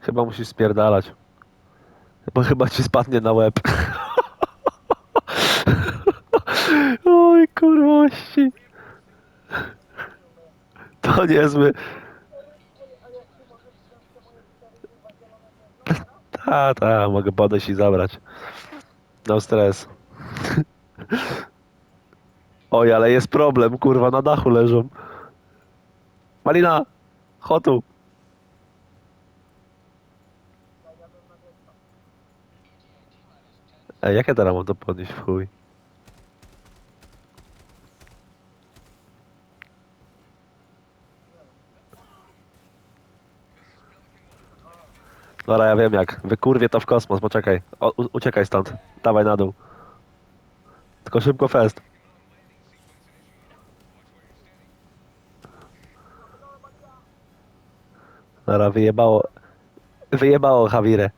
Chyba musisz spierdalać. Bo chyba ci spadnie na łeb. Oj, kurwości. To niezły. Ta, ta, mogę podejść i zabrać. No stres. Oj, ale jest problem, kurwa, na dachu leżą. Malina, chodź Ej, jak ja teraz mam to podnieść w chuj? Dobra, ja wiem jak. Wykurwię to w kosmos, poczekaj. O, u, uciekaj stąd. Dawaj na dół. Tylko szybko fest. Dobra, wyjebało. Wyjebało Hawirę.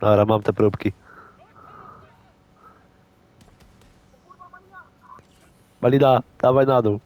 Dobra, mam te próbki. Malina, dawaj na dół.